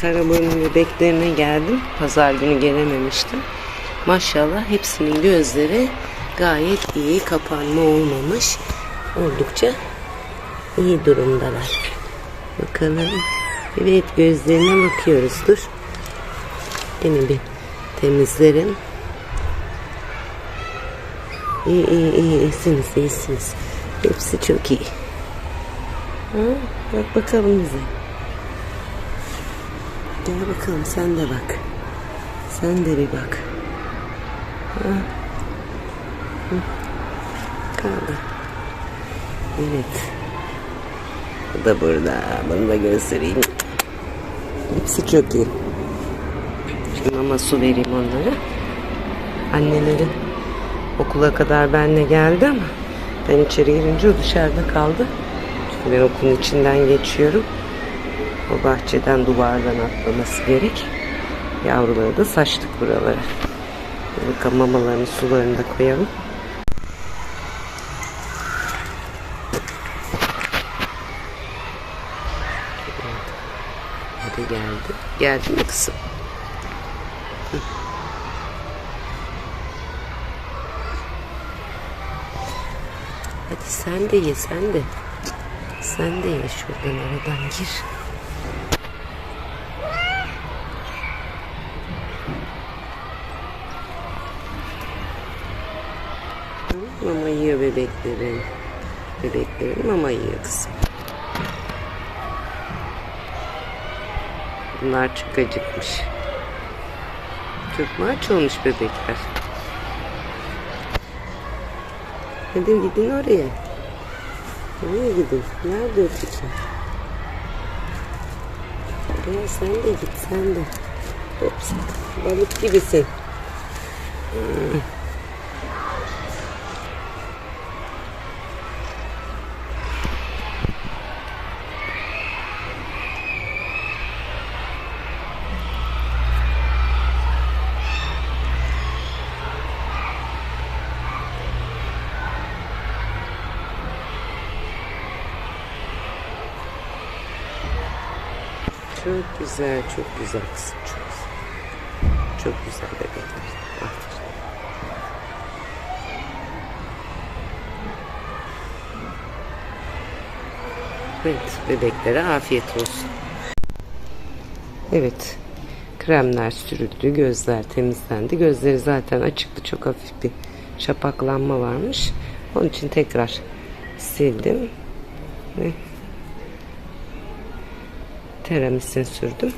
Karaburun bebeklerine geldim. Pazar günü gelememiştim. Maşallah hepsinin gözleri gayet iyi. Kapanma olmamış. Oldukça iyi durumdalar. Bakalım. Evet gözlerine bakıyoruz. Dur. Yine bir temizlerim. İyi iyi iyi iyisiniz iyisiniz. Hepsi çok iyi. Ha, bak bakalım bize. Gel bakalım sen de bak. Sen de bir bak. Ha. Kaldı. Evet. Bu da burada. Bunu da göstereyim. Hepsi çok iyi. Şimdi mama su vereyim onlara. Anneleri okula kadar benle geldi ama ben içeri girince o dışarıda kaldı. Ben okulun içinden geçiyorum. O bahçeden duvardan atlaması gerek. Yavruları da saçtık buralara. Bakalım mamalarını sularını da koyalım. Hadi geldi. Geldi mi kızım? Hadi sen de ye sen de. Sen de ye şuradan aradan gir. Mama yiyor bebeklerin. Bebeklerin mama yiyor kızım. Bunlar çok acıkmış. Çok mu olmuş bebekler? Hadi gidin oraya. Nereye gidin? Nerede öteki? Ya sen de git sen de. Ops. Balık gibisin. Hmm. Çok güzel, çok güzel kızım. Çok. Çok güzel bebekler. Aferin. Evet, bebeklere afiyet olsun. Evet, kremler sürüldü, gözler temizlendi. Gözleri zaten açıktı, çok hafif bir şapaklanma varmış. Onun için tekrar sildim ve teramisin sürdüm.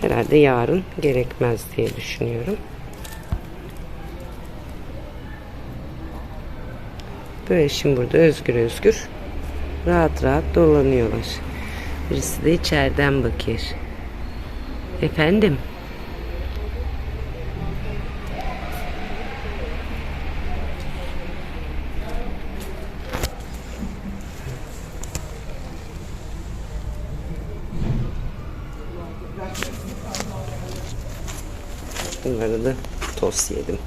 Herhalde yarın gerekmez diye düşünüyorum. Böyle şimdi burada özgür özgür rahat rahat dolanıyorlar. Birisi de içeriden bakıyor. Efendim? Bunları da tost yedim.